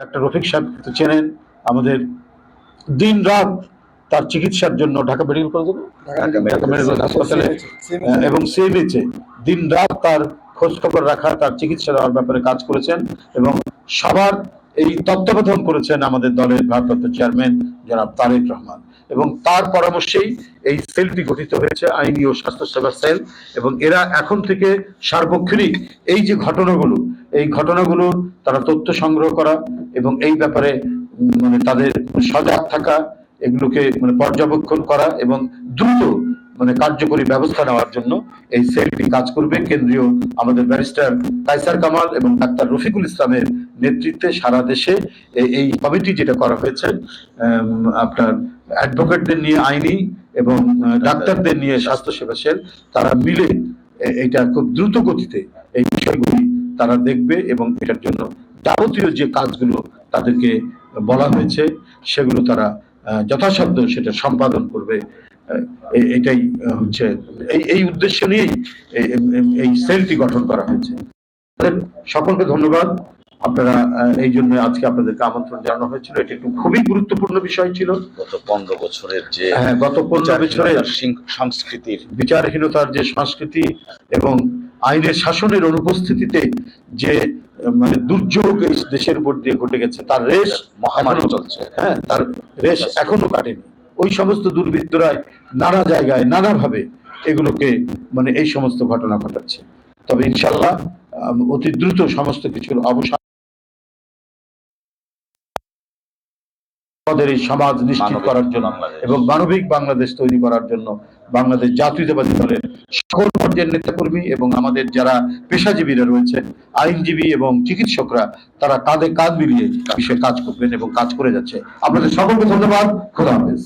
Doctor Rafiq সাহেব তো চেনেন আমাদের দিন রাত তার চিকিৎসার জন্য Dhaka medical college Dhaka medical হাসপাতালে এবং সিএমএইচে দিন রাত তার খোঁজ খবর রাখা তার চিকিৎসা দেওয়ার ব্যাপারে কাজ করেছেন এবং সবার এই তত্ত্বাবধান করেছেন আমাদের দলের ভারপ্রাপ্ত চেয়ারম্যান জনাব তারেক রহমান। এবং তার পরামর্শেই এই সেলটি গঠিত হয়েছে আইনি ও স্বাস্থ্যসেবা সেল। এবং এরা এখন থেকে সার্বক্ষণিক এই যে ঘটনাগুলো, এই ঘটনাগুলো তারা তথ্য সংগ্রহ করা এবং এই ব্যাপারে মানে তাদের সজাগ থাকা, এগুলোকে মানে পর্যবেক্ষণ করা এবং দ্রুত মানে কার্যকরী ব্যবস্থা নেওয়ার জন্য এই সেলটি কাজ করবে। কেন্দ্রীয় আমাদের ব্যারিস্টার কাইসার কামাল এবং ডাক্তার রফিকুল ইসলামের নেতৃত্বে সারা দেশে এই- কমিটি যেটা করা হয়েছে আপনার অ্যাডভোকেটদের নিয়ে আইনি এবং ডাক্তারদের নিয়ে স্বাস্থ্যসেবা সেল, তারা মিলে এটা খুব দ্রুত গতিতে এই বিষয়গুলি তারা দেখবে এবং এটার জন্য যাবতীয় যে কাজগুলো তাদেরকে বলা হয়েছে, সেগুলো তারা যথাসাধ্য সেটা সম্পাদন করবে। এটাই হচ্ছে এই এই উদ্দেশ্য নিয়েই এই- সেলটি গঠন করা হয়েছে। সকলকে ধন্যবাদ। আপনারা এই জন্য আজকে আপনাদেরকে আমন্ত্রণ জানানো হয়েছিল। এটি একটু খুবই গুরুত্বপূর্ণ বিষয় ছিল। গত পনেরো বছরের যে হ্যাঁ, গত পনেরো বছরের সংস্কৃতির বিচারহীনতার যে সংস্কৃতি এবং আইনের শাসনের অনুপস্থিতিতে যে মানে দুর্যোগ এই দেশের উপর দিয়ে ঘটে গেছে তার রেশ মহামারী চলছে। হ্যাঁ তার রেশ এখনও কাটেনি। ওই সমস্ত দুর্বৃত্তরা নানা জায়গায় নানাভাবে এগুলোকে মানে এই সমস্ত ঘটনা ঘটাচ্ছে। তবে ইনশাল্লাহ অতি দ্রুত সমস্ত কিছুর অবসান আমাদের এই সমাজ নিশ্চিত করার জন্য বাংলাদেশ। এবং মানবিক বাংলাদেশ তৈরি করার জন্য বাংলাদেশ জাতীয়তাবাদী দলের সকল পর্যায়ের নেতাকর্মী এবং আমাদের যারা পেশাজীবীরা রয়েছে আইনজীবী এবং চিকিৎসকরা তারা কাঁধে কাঁধ মিলিয়ে বিষয়ে কাজ করবেন এবং কাজ করে যাচ্ছে। আপনাদের সকলকে ধন্যবাদ। খোদা হাফেজ।